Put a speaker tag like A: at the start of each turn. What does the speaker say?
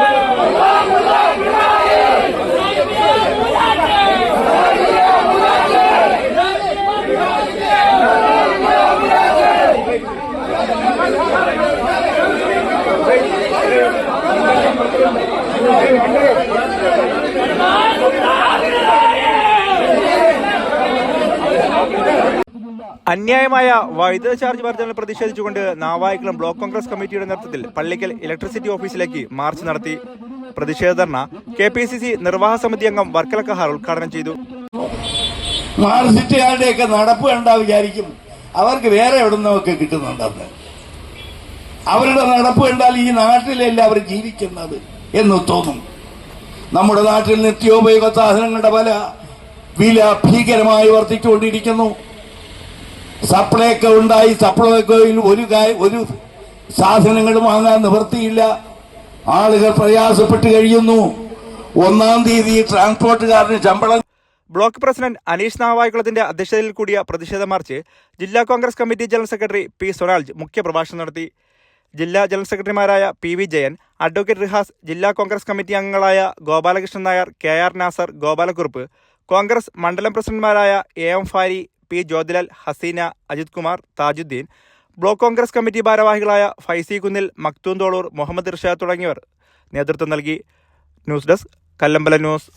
A: Olá! അന്യായമായ വൈദ്യുത ചാർജ് വർധനയിൽ പ്രതിഷേധിച്ചുകൊണ്ട് നാവായിക്കുളം ബ്ലോക്ക് കോൺഗ്രസ് കമ്മിറ്റിയുടെ നേതൃത്വത്തിൽ പള്ളിക്കൽ ഇലക്ട്രിസിറ്റി ഓഫീസിലേക്ക് മാർച്ച് നടത്തി പ്രതിഷേധ ധർണ. കെ പി സി സി നിർവാഹക സമിതി അംഗം വർക്കല കഹാർ ഉദ്ഘാടനം ചെയ്തു.
B: മാർസിറ്റുകാരുടെയൊക്കെ നടപ്പ് കണ്ടാ വിചാരിക്കും. അവർക്ക് വേറെ എവിടെ നിന്നൊക്കെ കിട്ടുന്നുണ്ടെന്ന്. അവരുടെ നടപ്പ് കണ്ടാൽ ഈ നാട്ടിലല്ല അവർ ജീവിക്കുന്നത് എന്ന് തോന്നും. നമ്മുടെ നാട്ടിൽ നിത്യോപയോഗ സാധനങ്ങളുടെ വില വില ഭീകരമായി വർദ്ധിച്ചുകൊണ്ടിരിക്കുന്നു. സപ്ലൈക്കോ ഉണ്ടായി സപ്ലൈക്കോയിൽ ഒരു ഒരു സാധനങ്ങൾ വാങ്ങാൻ നിവൃത്തിയില്ല. ആളുകൾ പ്രയാസപ്പെട്ട് കഴിയുന്നു. ഒന്നാം തീയതി ട്രാൻസ്പോർട്ടുകാരന് ശമ്പളം.
A: ബ്ലോക്ക് പ്രസിഡന്റ് അനീഷ് നാവായിക്കുളത്തിന്റെ അധ്യക്ഷതയിൽ കൂടിയ പ്രതിഷേധ മാർച്ച് ജില്ലാ Congress committee general secretary P സൊനാൽജ് മുഖ്യപ്രഭാഷണം നടത്തി. ജില്ലാ ജനറൽ സെക്രട്ടറിമാരായ P V Jayan advocate Rihas ജില്ലാ കോൺഗ്രസ് കമ്മിറ്റി അംഗങ്ങളായ Gopalakrishnan Nair K R Nasar Gopalakurup Congress മണ്ഡലം പ്രസിഡന്റുമാരായ A M Fari P Jyothilal Haseena Ajith Kumar Thajuddeen block Congress committee ഭാരവാഹികളായ ഫൈസി കുന്നിൽ മക്തൂൻ തോളൂർ മുഹമ്മദ് ഇർഷാദ് തുടങ്ങിയവർ. നേതൃത്വം നൽകി ന്യൂസ് ഡെസ്ക് കല്ലമ്പല ന്യൂസ്.